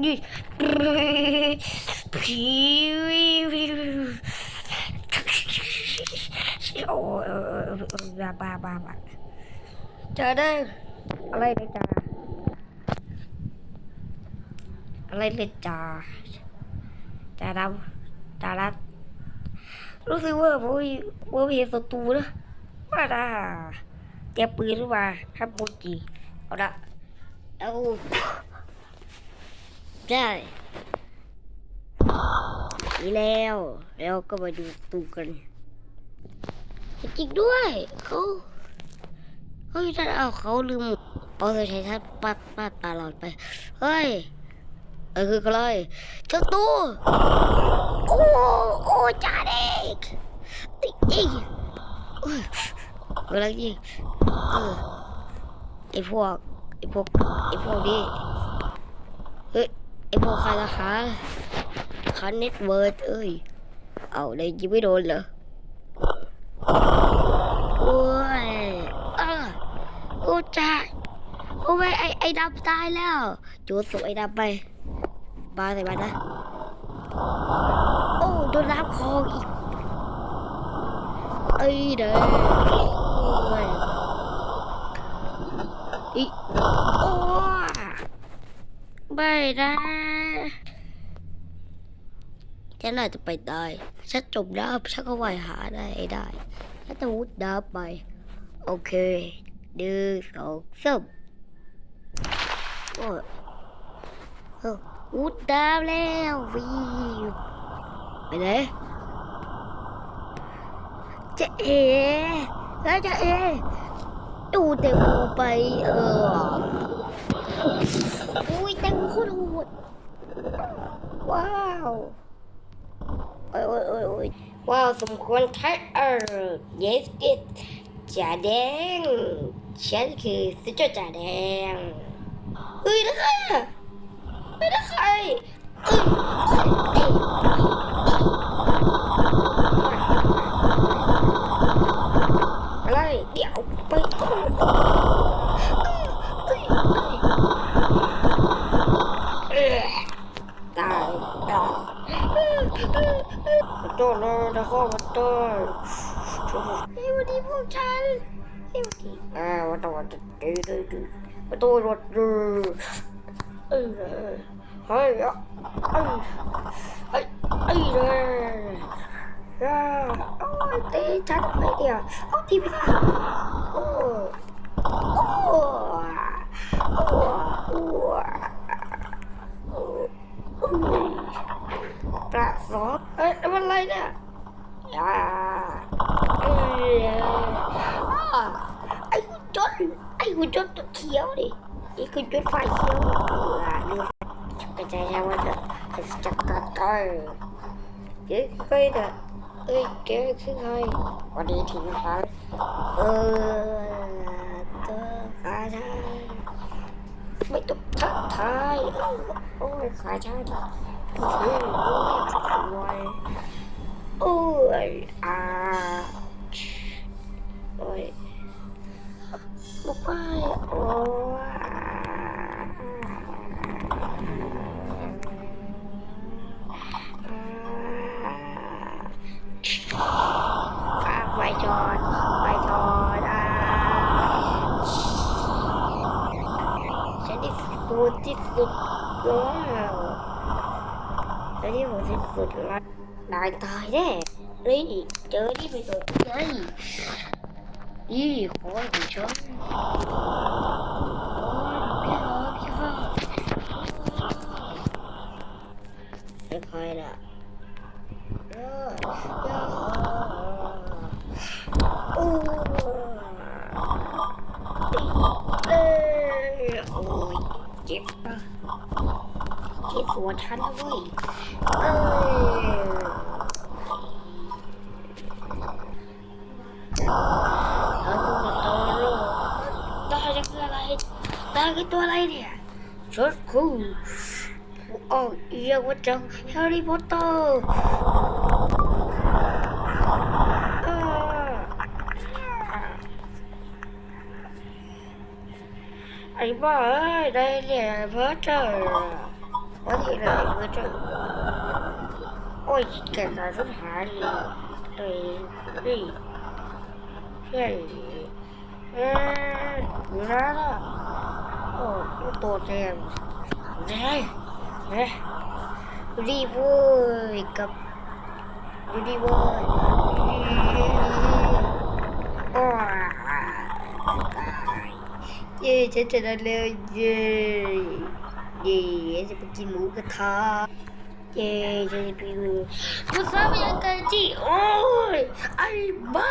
นี่ผีโอ้ยบ้าบ้าบ้าบ้าเจอได้อะไรเลยจ้าอะไรเลยจ้าจ้าดำจ้าดัดรู้สึกว่าผมผมเห็นศัตรูนะว่าด่าเจ็บปืนหรือเปล่าครับโมจิเอาละเอา ได้นี่แล้วแล้วก็มาดูตูกันจริงด้วยเขาเฮ้ยท่านเอาเขาลืมเอาใช้ท่านปัดปัดตลอดไป เฮ้ยเออคืออะไรเจ้าตูโอ้โอ้จ่าเด็กอีอีเอ้ยอะไรยิงเออไอพวกไอพวกไอพวกนี้ ไอพวกใครทหารคันเน็ตเวิร์ดเอ้ย เอาเลยยิงไม่โดนเหรอโอ้ยเออโอ้จ่าโอ้ยไอไอดำตายแล้วจูส่งไอดำไปบาใส่มันนะ โอ้โดนน้ำคองอีกเอ้ยเด้อโอ้ยอีโอ้ไม่นะ ฉันอาจจะไปได้ฉันจมน้ำฉันก็ว่ายหาได้ได้ฉันจะมุดน้ำไป โอเคหนึ่งสองสามโอ้อุดน้ำแล้ววิวไปเลยจะเอแล้วจะเอดูเต็มหูไปเอออุ้ยเต็มหูโหดว้าว โอ้ยโอ้ยโอ้ยโอ้ยว้าวสมควรทักเออ yes it จ่าแดงฉันคือสุดยอดจ่าแดงเฮ้ยนะใครไม่ได้ใครเอ้ยเอ้ย อะไรเดี๋ยวไปก่อนเอ้ยตายตายขอโทษนะนะข้อขอโทษเฮ้ยวันนี้พวกฉันเฮ้ยวันนี้อ่าวันต่อวันจะดื้อดื้อดื้อวันต่อวันดื้อเอ้ยเฮ้ยอะเอ้ยเอ้ยเอ้ยเลยโอ้ยตีฉันไม่เดียวเอาทีไปค่ะโอ้โอ้โอ้โอ้โอ้ปลาสอบเอ้ยมันอะไรเนี่ยอ่าเอ้ยอ่าไอ้คุณจดไอ้ คุณจุดเขียวดิไอ้คุณจุดไฟเขียวเออเนื้อกระจายมันจะจับกันกันเดี๋ยวก็ได้เอ้ยแกคือใครวันนี้ถึงครับเออตัวขาชายไม่ต้องทักทายเออโอ้ยขาชายโอ้ยโอ้ยโอ้ยอ่า ลูกไปโอ้ยอ่าฝากไว้จอดไว้จอดอะฉันที่สุดที่สุดแล้วฉันที่สุดที่สุดแล้วนายตายแน่นี่เจอที่ไปตัวไง นี่ขอของฉันโอ้ยพี่ฮอพี่ฮอไม่ครล่ะเออเออโอ้เอ้ยโอ้ยเจ็บปะเจ็บหัวทันแล้วเว้ยเอ้ยเอาตัวต่อโลกตาจะคืออะไร ตัวอะไรเนี่ยชุดคู่โอ้ยเรียกว่าจังแฮร์รี่พอตเตอร์ไอ้บ้าเอ้ยได้เหรียญเพอเจอร์ว่าที่ไหนก็จะโอ้ยแก่ตายสุดท้ายเลยเลยนี่ใช่เอ๊ะอยู่นะล่ะ ตัวแดงใช่เอ๊ะรีบเว้ยกับรีบเว้ยโอ้ยเย้ฉันจะได้เลยเย้เย้จะไปกินหมูกระทะเย้จะไปดูกูทราบยังไงที่โอ้ยไอ้บ้า